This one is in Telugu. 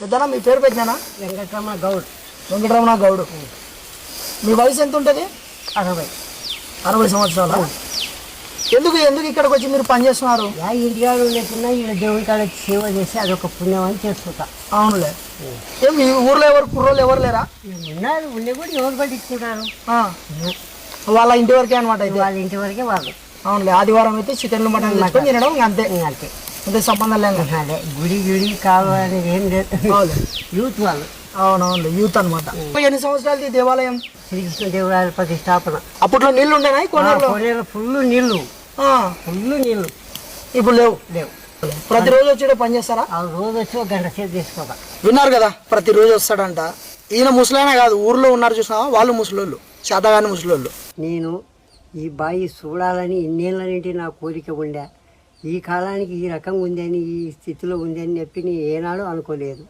పెద్దనా మీ పేరు పెద్దనా? వెంకటరమణ గౌడ్. వెంకటరమణ గౌడ్. మీ వయసు ఎంత ఉంటుంది అరవై. అరవై సంవత్సరాలు? ఎందుకు ఎందుకు ఇక్కడికి వచ్చి మీరు పని చేస్తున్నారు? యా ఇంటికాడ లేకున్నా ఇక్కడ దేవుడి కాడ సేవ చేసి అదొక పుణ్యం అని చేసుకుంటా అవునులే. ఏం మీ ఊర్లో ఎవరు కుర్రోళ్ళు ఎవరు లేరా? ఉన్నారు ఉండే కూడా ఎవరు పట్టించుకుంటారు. వాళ్ళ ఇంటి వరకే అనమాట వాళ్ళ ఇంటి వరకే వాళ్ళు. అవునులే ఆదివారం అయితే చికెన్లు మటన్. తినడం ఇంకా అంతే. ఇంకా అంతే సంబంధం లేదు అదే గుడి గుడి కావాలని ఏం లేదు యూత్ వాళ్ళు అవునవునులే యూత్ అనమాట ఎన్ని సంవత్సరాలు ఈ దేవాలయం శ్రీకృష్ణ దేవరాయల ప్రతిష్టాపన అప్పట్లో నీళ్ళు ఉండేనా కొనేరు ఫుల్ నీళ్ళు ఆ, ఫుల్ నీళ్ళు ఇప్పుడు లేవు లేవు ప్రతిరోజు వచ్చి పని చేస్తారా ఆ రోజు వచ్చి ఒక గంట సేపు తీసుకోవాలి విన్నారు కదా ప్రతిరోజు వస్తాడంట ఈయన ముసలైనా కాదు ఊర్లో ఉన్నారు చూసినా వాళ్ళు ముసలోళ్ళు శాతగాని ముసలోళ్ళు నేను ఈ బాయి చూడాలని ఇన్నేళ్ళ నుండి నా కోరిక ఉండే ఈ కాలానికి ఈ రకంగా ఉందని ఈ స్థితిలో ఉందని చెప్పి నేను ఏనాడు అనుకోలేదు.